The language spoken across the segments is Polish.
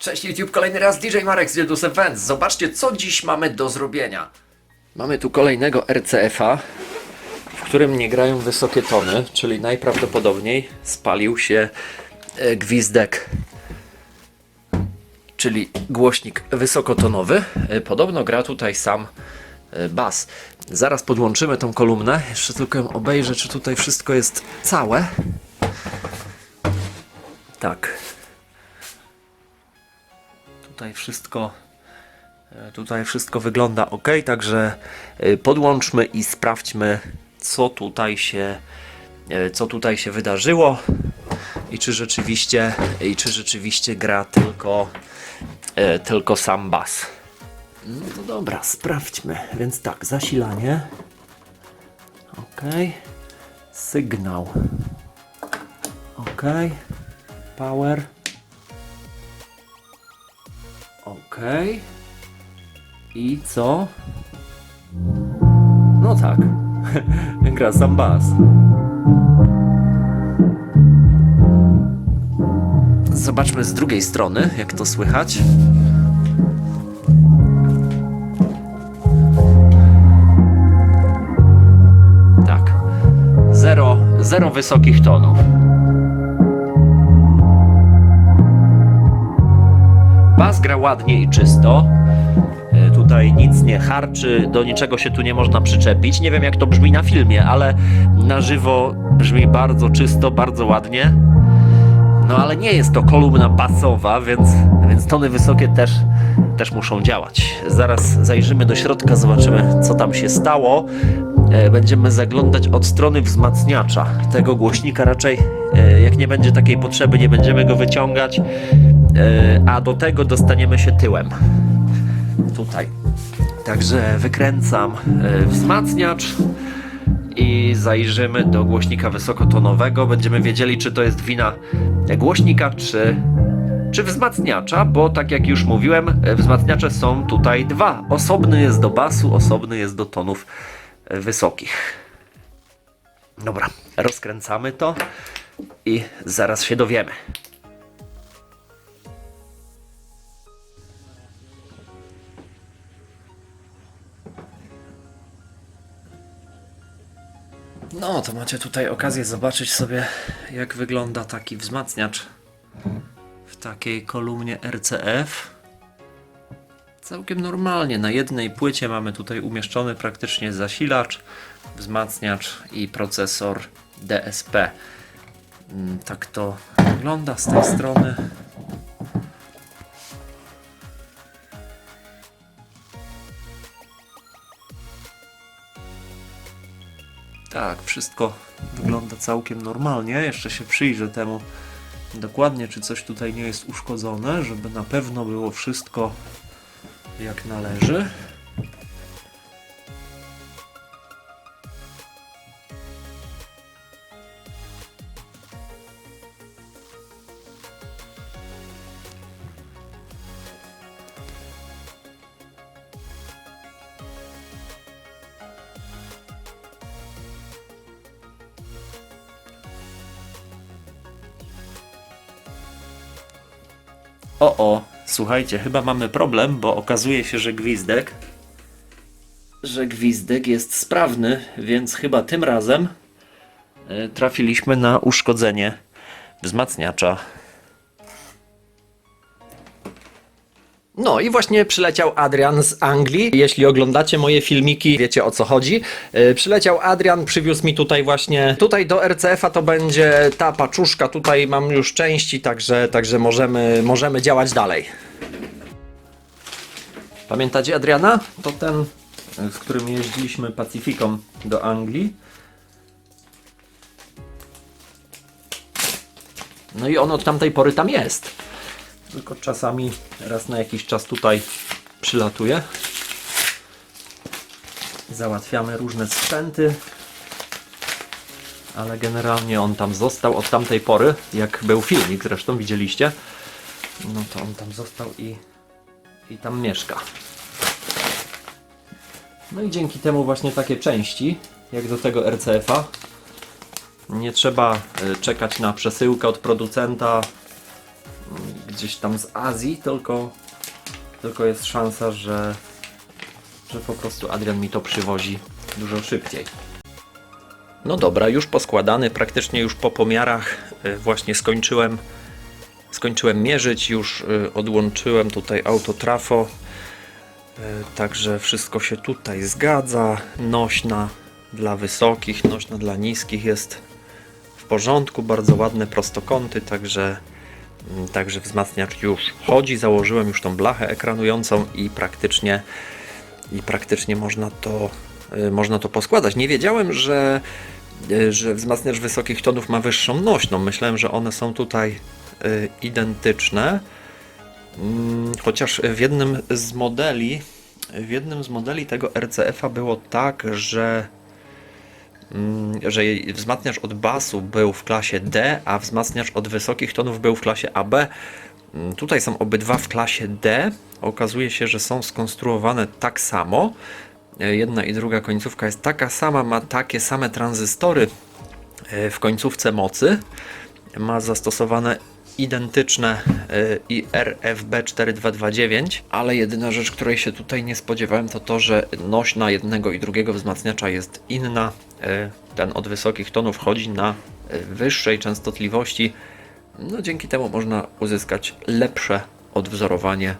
Cześć YouTube, kolejny raz DJ Marek z Wildus Events. Zobaczcie, co dziś mamy do zrobienia. Mamy tu kolejnego RCF-a, w którym nie grają wysokie tony, czyli najprawdopodobniej spalił się e, gwizdek, czyli głośnik wysokotonowy. E, Podobno gra tutaj sam e, bas. Zaraz podłączymy tą kolumnę. Jeszcze tylko ją obejrzę, czy tutaj wszystko jest całe. Tak. Tutaj wszystko e, tutaj wszystko wygląda ok, także e, podłączmy i sprawdźmy co tutaj się e, co tutaj się wydarzyło i czy rzeczywiście i czy rzeczywiście gra tylko tylko sam bas. No dobra, sprawdźmy. Więc tak, zasilanie. Ok. Sygnał. Ok. Power. Okej. I co? No tak. Gra sam bas. Zobaczmy z drugiej strony, jak to słychać. Tak. Zero, zero wysokich tonów. Bas gra ładnie i czysto. E, Tutaj nic nie harczy, do niczego się tu nie można przyczepić. Nie wiem jak to brzmi na filmie, ale na żywo brzmi bardzo czysto, bardzo ładnie. No ale nie jest to kolumna basowa, więc, więc tony wysokie też, też muszą działać. Zaraz zajrzymy do środka, zobaczymy co tam się stało. E, Będziemy zaglądać od strony wzmacniacza tego głośnika. Raczej e, jak nie będzie takiej potrzeby, nie będziemy go wyciągać. E, A do tego dostaniemy się tyłem. Tutaj. Także wykręcam e, wzmacniacz i zajrzymy do głośnika wysokotonowego. Będziemy wiedzieli, czy to jest wina głośnika, czy, czy wzmacniacza, bo tak jak już mówiłem, e, wzmacniacze są tutaj dwa. Osobny jest do basu, osobny jest do tonów wysokich. Dobra, rozkręcamy to i zaraz się dowiemy. No, to macie tutaj okazję zobaczyć sobie, jak wygląda taki wzmacniacz w takiej kolumnie RCF. Całkiem normalnie. Na jednej płycie mamy tutaj umieszczony praktycznie zasilacz, wzmacniacz i procesor DSP. Mm, Tak to wygląda z tej strony. Tak, wszystko wygląda całkiem normalnie. Jeszcze się przyjrzę temu dokładnie, czy coś tutaj nie jest uszkodzone, żeby na pewno było wszystko jak należy. O, o, słuchajcie, chyba mamy problem, bo okazuje się, że gwizdek, że gwizdek jest sprawny, więc chyba tym razem e, trafiliśmy na uszkodzenie wzmacniacza. No i właśnie przyleciał Adrian z Anglii. Jeśli oglądacie moje filmiki, wiecie o co chodzi. Yy, przyleciał Adrian, przywiózł mi tutaj właśnie, tutaj do RCF-a to będzie ta paczuszka, tutaj mam już części, także, także możemy, możemy działać dalej. Pamiętacie Adriana? To ten, w którym jeździliśmy Pacyfiką do Anglii. No i on od tamtej pory tam jest. Tylko czasami raz na jakiś czas tutaj przylatuje. Załatwiamy różne sprzęty. Ale generalnie on tam został od tamtej pory, jak był filmik zresztą widzieliście. No to on tam został i, i tam mieszka. No i dzięki temu właśnie takie części, jak do tego RCF-a, nie trzeba y, czekać na przesyłkę od producenta, gdzieś tam z Azji, tylko, tylko jest szansa, że, że po prostu Adrian mi to przywozi dużo szybciej. No dobra, już poskładany, praktycznie już po pomiarach y, właśnie skończyłem skończyłem mierzyć, już y, odłączyłem tutaj autotrafo. Y, Także wszystko się tutaj zgadza. Nośna dla wysokich, nośna dla niskich jest w porządku, bardzo ładne prostokąty, także, także wzmacniacz już chodzi. Założyłem już tą blachę ekranującą i praktycznie, i praktycznie można to, y, można to poskładać. Nie wiedziałem, że, y, że wzmacniacz wysokich tonów ma wyższą nośną. Myślałem, że one są tutaj y, identyczne. Mm, Chociaż w jednym z modeli, w jednym z modeli tego RCF-a było tak, że, że jej wzmacniacz od basu był w klasie D, a wzmacniacz od wysokich tonów był w klasie AB. Mm, Tutaj są obydwa w klasie D. Okazuje się, że są skonstruowane tak samo. E, Jedna i druga końcówka jest taka sama, ma takie same tranzystory e, w końcówce mocy. Ma zastosowane identyczne y, IRFB4229, ale jedyna rzecz, której się tutaj nie spodziewałem, to to, że nośna jednego i drugiego wzmacniacza jest inna. Y, Ten od wysokich tonów chodzi na y, wyższej częstotliwości. No, dzięki temu można uzyskać lepsze odwzorowanie,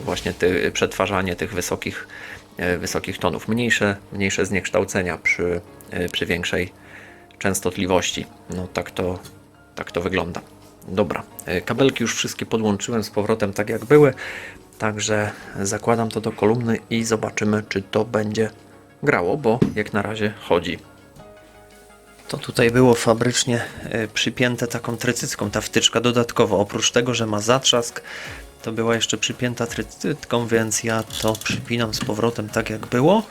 właśnie ty, przetwarzanie tych wysokich, wysokich tonów. Mniejsze, mniejsze zniekształcenia przy, przy większej częstotliwości. No tak to, tak to wygląda. Dobra, e, kabelki już wszystkie podłączyłem z powrotem tak jak były, także zakładam to do kolumny i zobaczymy czy to będzie grało, bo jak na razie chodzi. To tutaj było fabrycznie e, przypięte taką trycycką, ta wtyczka dodatkowo. Oprócz tego, że ma zatrzask, to była jeszcze przypięta trycytką, więc ja to przypinam z powrotem tak jak było.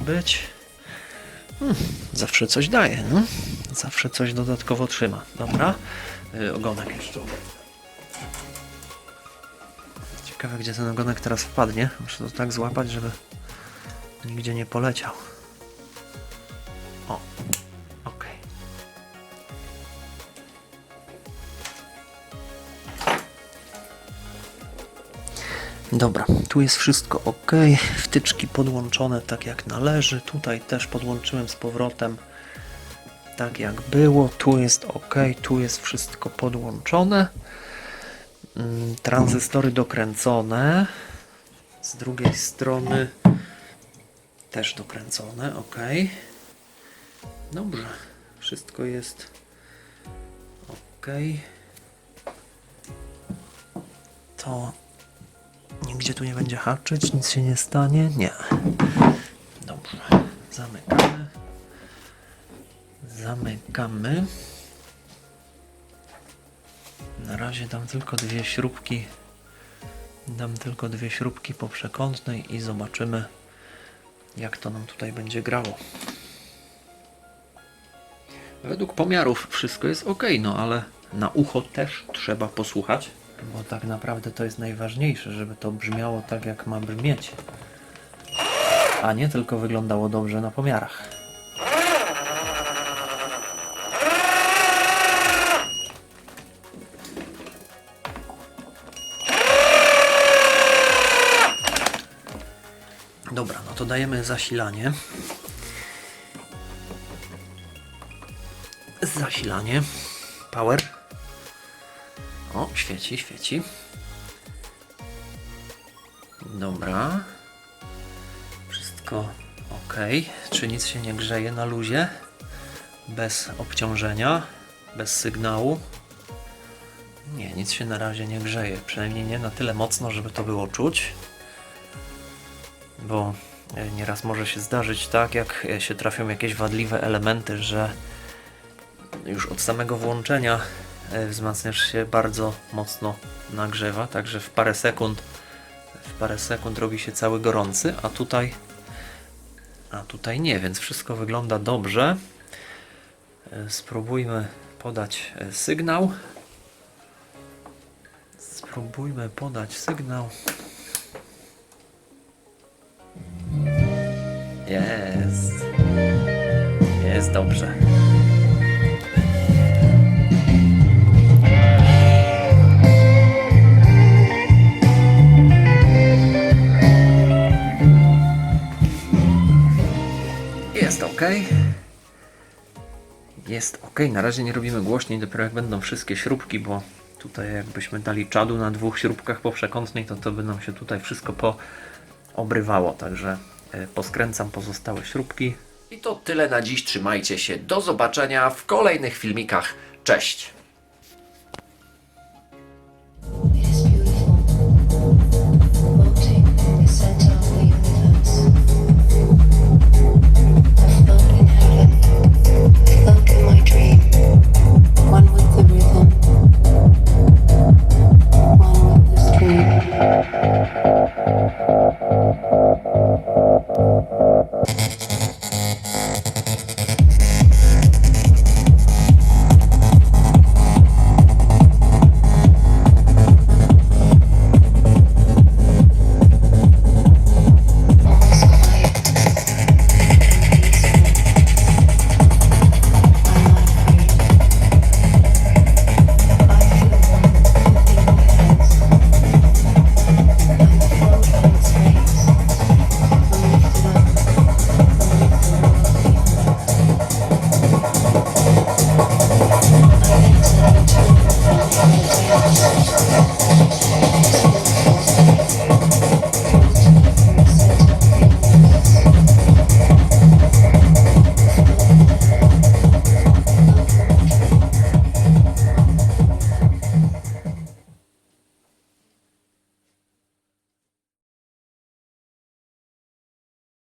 Być. Hmm, zawsze coś daje, no. Zawsze coś dodatkowo trzyma. Dobra. Y, ogonek jeszcze. Ciekawe, gdzie ten ogonek teraz wpadnie. Muszę to tak złapać, żeby nigdzie nie poleciał. O, Dobra, tu jest wszystko ok. Wtyczki podłączone tak jak należy. Tutaj też podłączyłem z powrotem tak jak było. Tu jest ok, tu jest wszystko podłączone. Mm, Tranzystory dokręcone. Z drugiej strony też dokręcone, ok. Dobrze, wszystko jest ok. To Nigdzie tu nie będzie haczyć, nic się nie stanie. Nie. Dobrze. Zamykamy. Zamykamy. Na razie dam tylko dwie śrubki. Dam tylko dwie śrubki po przekątnej i zobaczymy, jak to nam tutaj będzie grało. Według pomiarów wszystko jest ok, no ale na ucho też trzeba posłuchać, bo tak naprawdę to jest najważniejsze, żeby to brzmiało tak, jak ma brzmieć, a nie tylko wyglądało dobrze na pomiarach. Dobra, no to dajemy zasilanie. Zasilanie. Power. Świeci, świeci. Dobra. Wszystko ok. Czy nic się nie grzeje na luzie? Bez obciążenia, bez sygnału. Nie, nic się na razie nie grzeje. Przynajmniej nie na tyle mocno, żeby to było czuć. Bo e, nieraz może się zdarzyć tak, jak e, się trafią jakieś wadliwe elementy, że już od samego włączenia wzmacniacz się bardzo mocno nagrzewa, także w parę sekund w parę sekund robi się cały gorący, a tutaj a tutaj nie, więc wszystko wygląda dobrze. E, Spróbujmy podać e, sygnał. Spróbujmy podać sygnał. Jest. Jest dobrze. Jest ok. Na razie nie robimy głośniej, dopiero jak będą wszystkie śrubki, bo tutaj jakbyśmy dali czadu na dwóch śrubkach poprzekątnej, to to by nam się tutaj wszystko poobrywało. Także e, poskręcam pozostałe śrubki. I to tyle na dziś. Trzymajcie się. Do zobaczenia w kolejnych filmikach. Cześć!